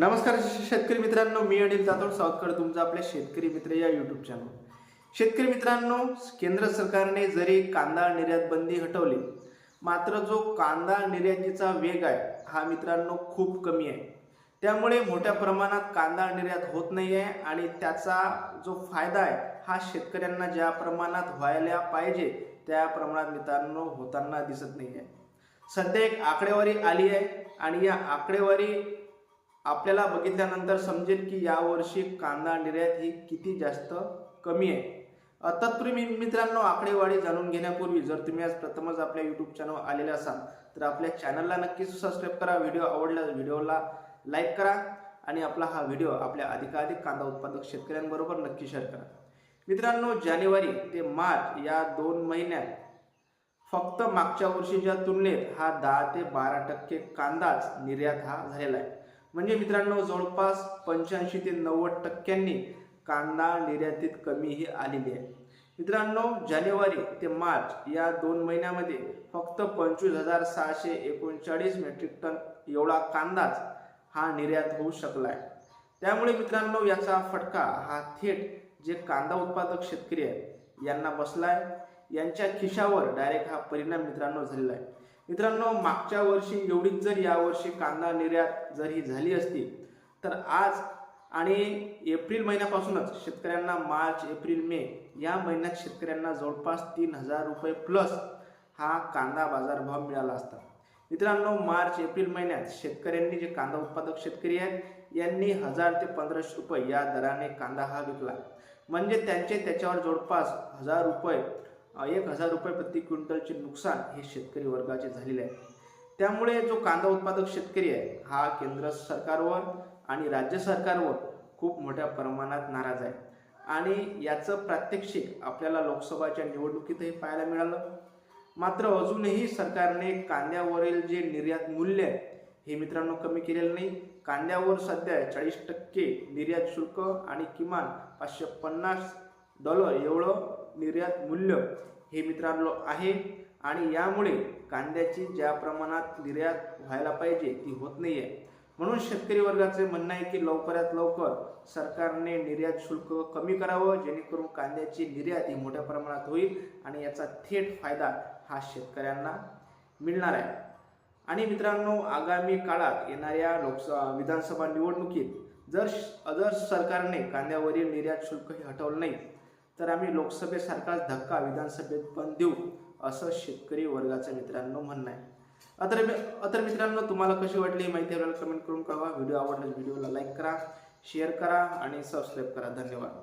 नमस्कार शेतकरी मित्रांनो मी अनिल जाधव सावतकर तुमचं आपल्या शेतकरी मित्र या यूट्यूब चॅनल शेतकरी मित्रांनो केंद्र सरकारने जरी कांदा निर्यात बंदी हटवली मात्र जो कांदा निर्यातीचा वेग आहे हा मित्रांनो खूप कमी आहे. त्यामुळे मोठ्या प्रमाणात कांदा निर्यात होत नाही आहे आणि त्याचा जो फायदा आहे हा शेतकऱ्यांना ज्या प्रमाणात व्हायला पाहिजे त्या प्रमाणात मित्रांनो होताना दिसत नाही आहे सध्या एक आकडेवारी आली आहे आणि या आकडेवारी आपल्याला बघितल्यानंतर समजेल की यावर्षी कांदा निर्यात ही किती जास्त कमी आहे. तत्पूर्वी मित्रांनो आकडेवारी जाणून घेण्यापूर्वी जर तुम्ही आज प्रथमच आपल्या यूट्यूब चॅनल आलेले असाल तर आपल्या चॅनलला नक्कीच सबस्क्राईब करा. व्हिडिओ आवडल्यास व्हिडिओला लाईक करा आणि आपला हा व्हिडिओ आपल्या अधिकाधिक कांदा उत्पादक शेतकऱ्यांबरोबर नक्की शेअर करा. मित्रांनो जानेवारी ते मार्च या दोन महिन्यात फक्त मागच्या वर्षीच्या तुलनेत हा दहा ते बारा टक्के कांदाच निर्यात हा झालेला आहे. म्हणजे मित्रांनो जवळपास पंच्याऐंशी ते नव्वद टक्क्यांनी कांदा निर्यातीत कमी ही आलेली आहे. मित्रांनो जानेवारी ते मार्च या दोन महिन्यामध्ये फक्त पंचवीस हजार सहाशे एकोणचाळीस मेट्रिक टन एवढा कांदाच हा निर्यात होऊ शकला आहे. त्यामुळे मित्रांनो याचा फटका हा थेट जे कांदा उत्पादक शेतकरी आहेत यांना बसला आहे. यांच्या खिशावर डायरेक्ट हा परिणाम मित्रांनो झालेला आहे. मित्रांनो मागच्या वर्षी एवढीच जर यावर्षी कांदा निर्यात जर ही झाली असती तर आज आणि एप्रिल महिन्यापासूनच शेतकऱ्यांना मार्च एप्रिल मे या महिन्यात शेतकऱ्यांना जवळपास तीन हजार रुपये प्लस हा कांदा बाजारभाव मिळाला असता. मित्रांनो मार्च एप्रिल महिन्यात शेतकऱ्यांनी जे कांदा उत्पादक शेतकरी आहेत यांनी हजार ते पंधराशे रुपये या दराने कांदा हा विकला. म्हणजे त्यांचे त्याच्यावर जवळपास हजार रुपये एक हजार रुपये प्रति क्विंटलचे नुकसान हे शेतकरी वर्गाचे झालेले आहे. त्यामुळे जो कांदा उत्पादक शेतकरी आहे हा केंद्र सरकारवर आणि राज्य सरकारवर खूप मोठ्या प्रमाणात नाराज आहे. आणि याचं प्रात्यक्षिक आपल्याला लोकसभाच्या निवडणुकीतही पाहायला मिळालं. मात्र अजूनही सरकारने कांद्यावरील जे निर्यात मूल्य आहे हे मित्रांनो कमी केलेलं नाही. कांद्यावर सध्या चाळीस टक्के निर्यात शुल्क आणि किमान पाचशे पन्नास डॉलर एवढं निर्यात मूल्य हे मित्रांनो आहे आणि यामुळे कांद्याची ज्या प्रमाणात निर्यात व्हायला पाहिजे ती होत नाही आहे म्हणून शेतकरी वर्गाचे म्हणणं आहे की लवकरात लवकर सरकारने निर्यात शुल्क कमी करावं जेणेकरून कांद्याची निर्यात ही मोठ्या प्रमाणात होईल आणि याचा थेट फायदा हा शेतकऱ्यांना मिळणार आहे. आणि मित्रांनो आगामी काळात येणाऱ्या लोकसभा विधानसभा निवडणुकीत जर जर सरकारने कांद्यावरील निर्यात शुल्क हे हटवलं नाही तर आम्ही लोकसभेसारखाच धक्का विधानसभेत पण देऊ असं शेतकरी वर्गाचं मित्रांनो म्हणणं आहे. अतर अतर मित्रांनो तुम्हाला कशी वाटली माहिती आपल्याला कमेंट करून कळवा. व्हिडिओ आवडल्यास व्हिडिओला लाईक करा शेअर करा आणि सबस्क्राईब करा. धन्यवाद.